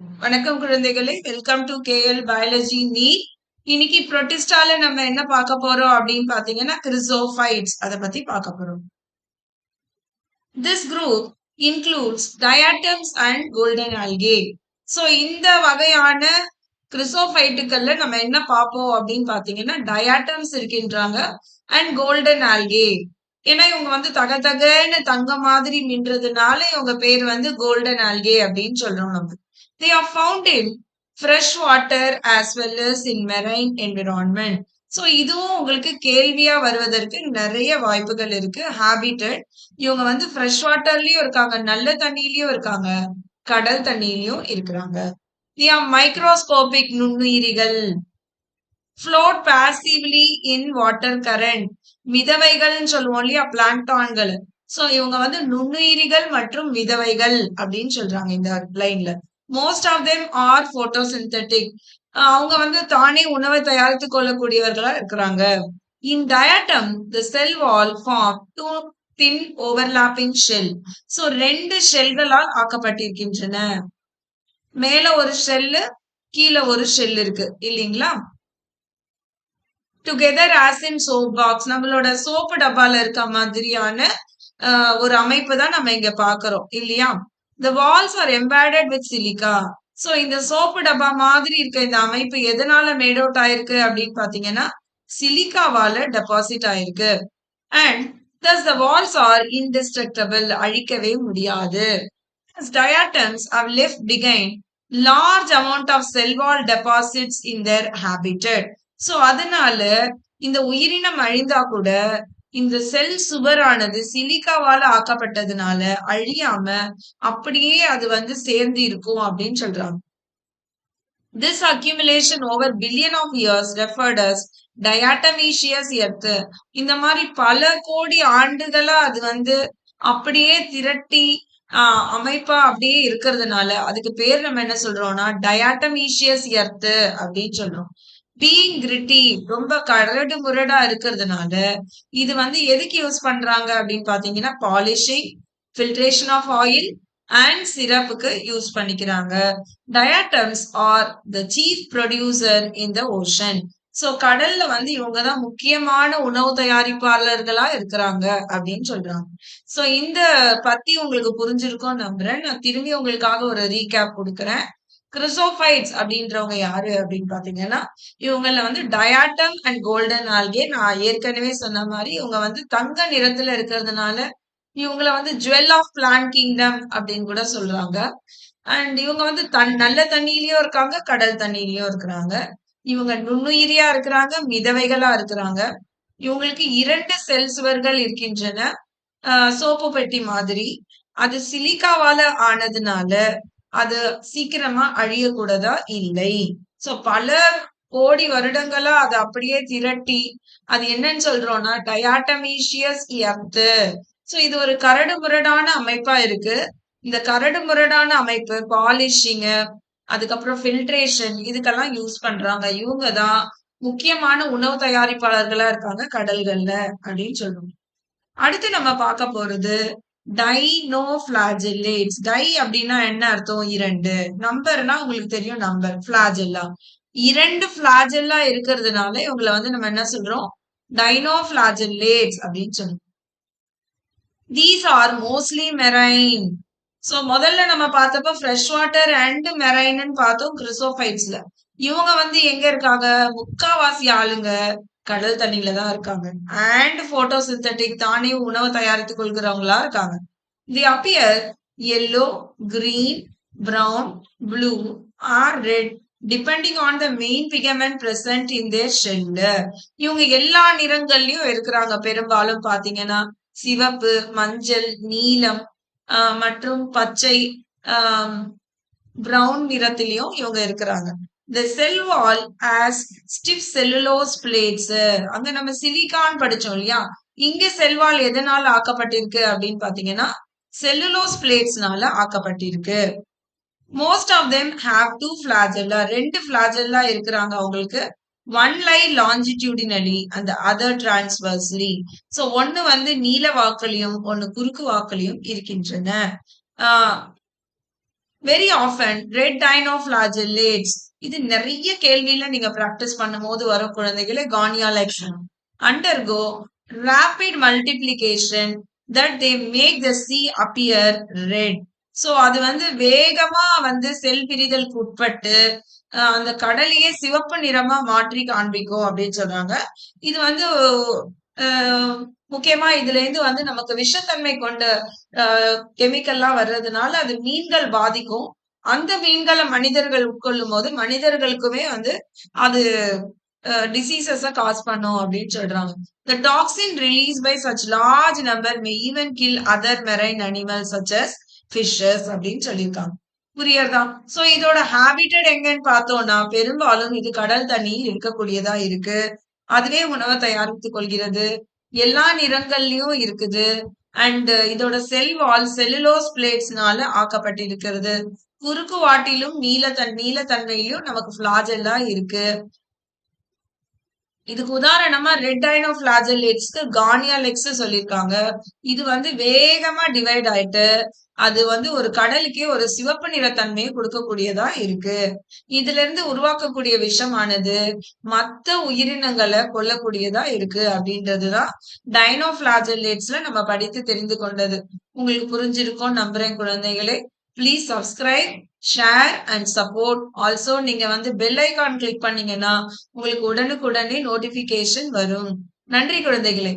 வணக்கம் குழந்தைகளே. Welcome to KL biology நீ இன்னைக்கு ப்ரொட்டிஸ்டால நம்ம என்ன பார்க்க போறோம் அப்படின்னு பாத்தீங்கன்னா கிரிசோஃபைட்ஸ் அதை பத்தி பார்க்க போறோம். This group includes diatoms and golden algae so இந்த வகையான கிரிசோஃபைட்டுகள்ல நம்ம என்ன பார்ப்போம் அப்படின்னு பாத்தீங்கன்னா டயாட்டம்ஸ் இருக்கின்றாங்க அண்ட் கோல்டன் ஆல்கே ஏன்னா இவங்க வந்து தக தகன்னு தங்க மாதிரி மின்றதுனால இவங்க பேர் வந்து கோல்டன் ஆல்கே அப்படின்னு சொல்றோம் நம்ம. They are found in fresh water as well as in marine environment. So இதுவும் உங்களுக்கு கேள்வியா வருவதற்கு நிறைய வாய்ப்புகள் இருக்கு. ஹேபிட்டட் இவங்க வந்து ஃப்ரெஷ் வாட்டர்லயும் இருக்காங்க நல்ல தண்ணியிலயும் இருக்காங்க கடல் தண்ணியிலயும் இருக்கிறாங்க. மைக்ரோஸ்கோபிக் நுண்ணுயிரிகள். Float passively in water current மிதவைகள்னு சொல்லுவோம் இல்லையா பிளான்டான்கள் ஸோ இவங்க வந்து நுண்ணுயிரிகள் மற்றும் மிதவைகள் அப்படின்னு சொல்றாங்க இந்த லைன்ல most of them are photosynthetic அவங்க வந்து தானே உணவை தயாரித்துக் கொள்ளக்கூடியவர்களா இருக்கிறாங்க. In diatom the cell wall form two thin overlapping shell so ரெண்டு ஷெல்களால் ஆக்கப்பட்டிருக்கின்றன. மேல ஒரு ஷெல்லு கீழே ஒரு ஷெல் இருக்கு. இல்லைங்களா? Together as in soap box நம்மளோட சோப்பு டப்பால இருக்க மாதிரியான ஒரு அமைப்பு தான் நம்ம இங்க பாக்குறோம் இல்லையா? The walls are embedded with silica so இந்த சோப்பு டப்பா மாதிரி இருக்க இந்த அமைப்பு எதனால மேட் அவுட் ஆயிருக்கு அப்படின்னு பாத்தீங்கன்னா சிலிக்காவால டெபாசிட் ஆயிருக்கு. And thus the walls are indestructible அழிக்கவே முடியாது. Diatoms have left பிகைன் large amount of cell wall deposits in their habitat so அதனால இந்த உயிரினம் அழிந்தா கூட இந்த செல் சுவரானது சிலிக்காவால ஆக்கப்பட்டதுனால அழியாம அப்படியே அது வந்து சேர்ந்து இருக்கும் அப்படின்னு சொல்றாங்க. This accumulation over billion of years referred diatomaceous earth இந்த மாதிரி பல கோடி ஆண்டுகளா அது வந்து அப்படியே திரட்டி ஆஹ் அமைப்பா அப்படியே இருக்கிறதுனால அதுக்கு பேர் நம்ம என்ன சொல்றோம்னா டயாட்டமீஷியஸ் எர்த் அப்படின்னு சொல்றோம். பீயிங் கிரிட்டி ரொம்ப கரடு முரடா இருக்கிறதுனால இது வந்து எதுக்கு யூஸ் பண்றாங்க அப்படின்னு பாத்தீங்கன்னா polishing filtration of oil and சிரப்புக்கு use பண்ணிக்கிறாங்க. Diatoms are the chief producer in the ocean so கடல்ல வந்து இவங்க தான் முக்கியமான உணவு தயாரிப்பாளர்களா இருக்கிறாங்க அப்படின்னு சொல்றாங்க. ஸோ இந்த பத்தி உங்களுக்கு புரிஞ்சிருக்கும் நம்புறேன். நான் திரும்பி உங்களுக்காக ஒரு ரீகேப் கொடுக்குறேன். கிறிசோஃபைட்ஸ் அப்படின்றவங்க யாரு அப்படின்னு பாத்தீங்கன்னா இவங்கள வந்து டயாட்டம் அண்ட் கோல்டன் ஆல்கே நான் ஏற்கனவே சொன்ன மாதிரி இவங்க வந்து தங்க நிறத்துல இருக்கிறதுனால இவங்கள வந்து ஜுவல் ஆஃப் பிளான் கிங்டம் அப்படின்னு கூட சொல்றாங்க. அண்ட் இவங்க வந்து தன் நல்ல தண்ணியிலயும் இருக்காங்க கடல் தண்ணியிலயும் இருக்கிறாங்க. இவங்க நுண்ணுயிரியா இருக்கிறாங்க மிதவைகளா இருக்கிறாங்க. இவங்களுக்கு இரண்டு செல் சுவர்கள் இருக்கின்றன சோப்பு பெட்டி மாதிரி. அது சிலிக்காவால ஆனதுனால அது சீக்கிரமா அழியக்கூடதா இல்லை. சோ பல கோடி வருடங்களா அதை அப்படியே திரட்டி அது என்னன்னு சொல்றோம்னா டயாட்டமீஷியஸ் எர்த்து சோ இது ஒரு கரடு முரடான அமைப்பா இருக்கு. இந்த கரடு முரடான அமைப்பு பாலிஷிங் அதுக்கப்புறம் ஃபில்ட்ரேஷன் இதுக்கெல்லாம் யூஸ் பண்றாங்க. இவங்க தான் முக்கியமான உணவு தயாரிப்பாளர்களா இருக்காங்க கடல்கள்ல அப்படின்னு சொல்லுவோம். அடுத்து நம்ம பார்க்க போறது டைனோபிளாஜெல்லேட்ஸ் டை அப்படின்னா என்ன அர்த்தம்? இரண்டு. நம்பர்னா உங்களுக்கு தெரியும் நம்பர் பிளாஜெல்லா இரண்டு பிளாஜெல்லா இருக்கிறதுனால இவங்களை வந்து நம்ம என்ன சொல்றோம்? டைனோபிளாஜெல்லேட்ஸ் அப்படின்னு சொல்லுவோம் these are mostly marine so முதல்ல நம்ம பார்த்தப்ப ஃப்ரெஷ் வாட்டர் அண்ட் மெரைன்னு பார்த்தோம் கிறிசோஃபைட்ஸ்ல இவங்க வந்து எங்க இருக்காங்க? முக்காவாசி ஆளுங்க. கடல் தண்ணியில தான் இருக்காங்க. அண்ட் போட்டோ சிந்தட்டிக் தானே உணவு தயாரித்துக் கொள்கிறவங்களா இருக்காங்க. They appear yellow green brown blue or red depending on the main pigment present in their ஷெல்ல இவங்க எல்லா நிறங்கள்லயும் இருக்கிறாங்க. பெரும்பாலும் பாத்தீங்கன்னா சிவப்பு மஞ்சள் நீலம் மற்றும் பச்சை பிரவுன் நிறத்திலையும் இவங்க இருக்கிறாங்க. The cell wall has stiff cellulose plates அங்க நம்ம சிலிகான் படிச்சோம் இல்லையா? இங்க செல்வால் எதனால ஆக்கப்பட்டிருக்கு அப்படின்னு பாத்தீங்கன்னா செல்லுலோஸ் பிளேட்ஸ்னால ஆக்கப்பட்டிருக்கு. Most of them have two flagella ரெண்டு பிளாஜெல்லா இருக்கிறாங்க அவங்களுக்கு. ஒன் லை லாஞ்சிடியூடினலி அந்த அதர் டிரான்ஸ்வர்ஸ்லி ஸோ ஒன்னு வந்து நீல வாக்கலையும் ஒன்னு குறுக்கு வாக்கலையும் இருக்கின்றன. வெரி ஆஃபன் ரெட் டைனோஃபிளாஜெல்லேட்ஸ் இது நிறைய கேள்வியில நீங்க பிராக்டிஸ் பண்ணும்போது வரும் குழந்தைகளே Gonyaulax undergo rapid multiplication that they make the sea appear red so அது வந்து வேகமா வந்து செல் பிரிதலுக்கு உட்பட்டு அந்த கடலையே சிவப்பு நிறமா மாற்றி காண்பிக்கும் அப்படின்னு சொல்றாங்க. இது வந்து முக்கியமா இதுல இருந்து வந்து நமக்கு விஷத்தன்மை கொண்ட கெமிக்கல்லாம் வர்றதுனால அது மீன்கள் பாதிக்கும். அந்த மீன்களை மனிதர்கள் உட்கொள்ளும் போது மனிதர்களுக்குமே வந்து அது டிசீசஸ காஸ் பண்ணும் அப்படின்னு சொல்றாங்க. The toxin release by such large number may even kill other marine animal such as அப்படின்னு சொல்லியிருக்காங்க. புரியறதா சோ இதோட ஹேபிட்டட் எங்கன்னு பார்த்தோம்னா பெரும்பாலும் இது கடல் தண்ணியில் இருக்கக்கூடியதா இருக்கு. அதுவே உணவை தயாரித்துக் கொள்கிறது. எல்லா நிறங்கள்லயும் இருக்குது. அண்ட் இதோட செல் வால் செல்லுலோஸ் பிளேட்ஸ்னால ஆக்கப்பட்டிருக்கிறது. குறுக்கு வாட்டிலும் நீலத்தன் நீலத்தன்மையிலும் நமக்கு பிளாஜெல்லா இருக்கு. இதுக்கு உதாரணமா ரெட் ஐனோ பிளாஜெல்லேட்ஸ்க்கு கானியா லெக்ஸ் சொல்லியிருக்காங்க இது வந்து வேகமா டிவைட் ஆயிட்டு அது வந்து ஒரு கடலுக்கே ஒரு சிவப்பு நிறத்தன்மையை கொடுக்கக்கூடியதா இருக்கு. இதுல இருந்து உருவாக்கக்கூடிய விஷமானது மத்த உயிரினங்களை கொல்லக்கூடியதா இருக்கு அப்படின்றதுதான் டைனோ பிளாஜெல்லேட்ஸ்ல நம்ம படித்து தெரிந்து கொண்டது. உங்களுக்கு புரிஞ்சிருக்கும் நம்புறேன் குழந்தைகளே. Please subscribe share and support also நீங்க வந்து பெல் ஐகான் கிளிக் பண்ணீங்கன்னா உங்களுக்கு உடனுக்குடனே நோட்டிபிகேஷன் வரும். நன்றி குழந்தைகளே.